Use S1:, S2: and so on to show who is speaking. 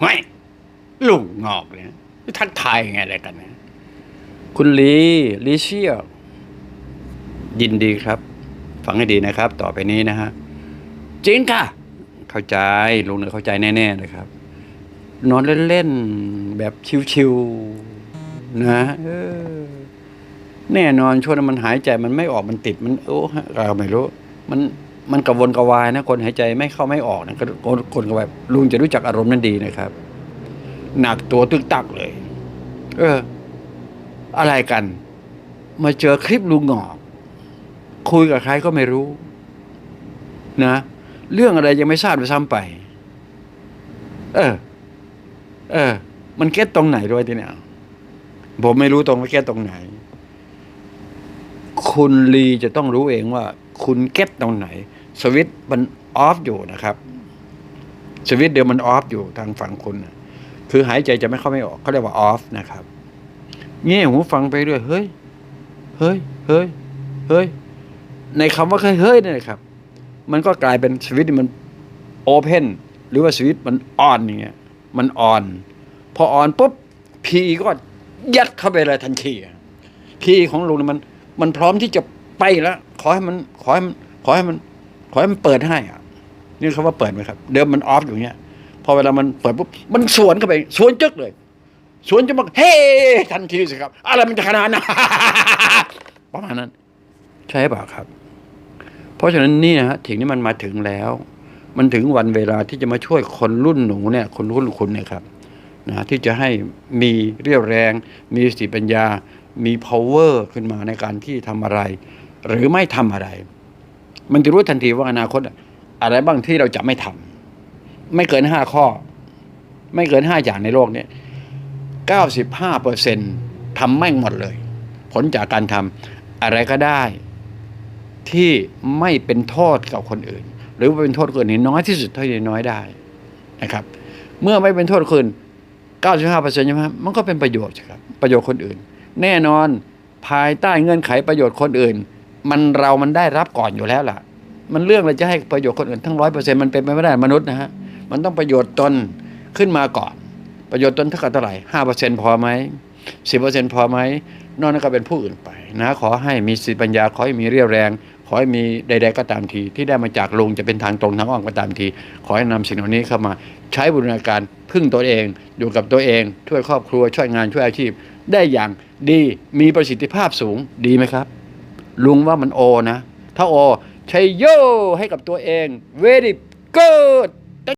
S1: ไม่ลุงงอกเนี่ยทักทายไงอะไรกันเนี่ย
S2: คุณลีลีเชียยินดีครับ ฟังให้ดีนะครับ ต่อไปนี้นะฮะ
S1: จริงค่ะ
S2: เข้าใจลุงเนี่ยเข้าใจแน่ๆเลยครับ นอนเล่นๆ แบบชิวๆนะเออแน่นอนช่วงนั้นมันหายใจมันไม่ออกมันติดมันโอ้เราไม่รู้ มัน มันกระวนกระวายนะคนหายใจไม่เข้าไม่ออกนะคนคนกระวายลุงจะรู้จักอารมณ์นั้นดีนะครับ
S1: หนักตัวตึกตักเลย
S2: เออ อะไรกัน มาเจอคลิปลุงหงอก คุยกับใครก็ไม่รู้ นะ เรื่องอะไรยังไม่ทราบด้วยซ้ำไป เออ เออ มันเก็ตตรงไหนด้วยทีเนี่ยผมไม่รู้ตรงว่าเก็ตตรงไหน คุณลีจะต้องรู้เองว่า คุณเก็ตตรงไหน สวิตมันออฟอยู่นะครับ สวิตเดียวมันออฟอยู่ทางฝั่งคุณคือหายใจจะไม่เข้าไม่ออกเขาเรียกว่าออฟนะครับเงี้ยหูฟังไปเรื่อยเฮ้ยเฮ้ยเฮ้ยเฮ้ยในคำว่าเฮ้ยเฮ้ยนี่นนะครับ มันก็กลายเป็นสวิตมันโอเพนหรือว่าสวิตมันออนอย่างเงี้ยมันออน พอออนปุ๊บพีก็ยัดเข้าไปเลยทันทีพีของลุงมัน มันพร้อมที่จะไปแล้ว ขอให้มันขอให้มันขอให้มัน ขอให้มันเปิดให้อะนี่คำว่าเปิดไหมครับ เดิมมันออฟอยู่เงี้ย พอเวลามันเปิดปุ๊บมันสวนเข้าไป สวนจึกเลย สวนจะมาเฮ้ทันทีสิครับ อะไรมันจะขนาดนั้นประมาณนั้น ใช่เปล่าครับ เพราะฉะนั้นนี่นะฮะถึงนี้มันมาถึงแล้ว มันถึงวันเวลาที่จะมาช่วยคนรุ่นหนูเนี่ย คนรุ่นคุณเนี่ยครับนะที่จะให้มีเรี่ยวแรง มีสติปัญญา มี power ขึ้นมาในการที่ทำอะไร หรือไม่ทำอะไร มันจะรู้ทันทีว่าอนาคต อะไรบ้างที่เราจะไม่ทำไม่เกินห้าข้อ ไม่เกินห้าอย่างในโลกเนี้เก้าสิบห้าเปอร์เซ็นทำแม่งหมดเลย ผลจากการทำอะไรก็ได้ ที่ไม่เป็นโทษกับคนอื่น หรือว่าเป็นโทษกับคนอื่นน้อยที่สุดเท่าที่น้อยได้นะครับ เมื่อไม่เป็นโทษกับคนอื่น95เปอร์เซ็นต์ใช่ไหมมันก็เป็นประโยชน์ครับประโยชน์คนอื่น แน่นอนภายใต้เงื่อนไขประโยชน์คนอื่น มันเรามันได้รับก่อนอยู่แล้วล่ะ มันเรื่องอะไรจะให้ประโยชน์คนอื่นทั้งร้อยเปอร์เซ็นต์มันเป็นไปไม่ได้มนุษย์นะฮะมันต้องประโยชน์ตนขึ้นมาก่อน ประโยชน์ตนเท่ากับเท่าไหร่ห้าเปอร์เซ็นต์พอไหมสิบเปอร์เซ็นต์พอไหมนอกนั้นก็เป็นผู้อื่นไปนะ ขอให้มีสติปัญญาขอให้มีเรี่ยวแรง ขอให้มีใด ๆ ก็ตามที ที่ได้มาจากลุงจะเป็นทางตรงทางอ้อมก็ตามที ขอให้นำสิ่งเหล่านี้เข้ามาใช้บูรณาการพึ่งตัวเอง อยู่กับตัวเอง ช่วยครอบครัวช่วยงานช่วยอาชีพ ได้อย่างดีมีประสิทธิภาพสูงดีไหมครับ ลุงว่ามันโอนะ ถ้าโอใช้โยให้กับตัวเอง very good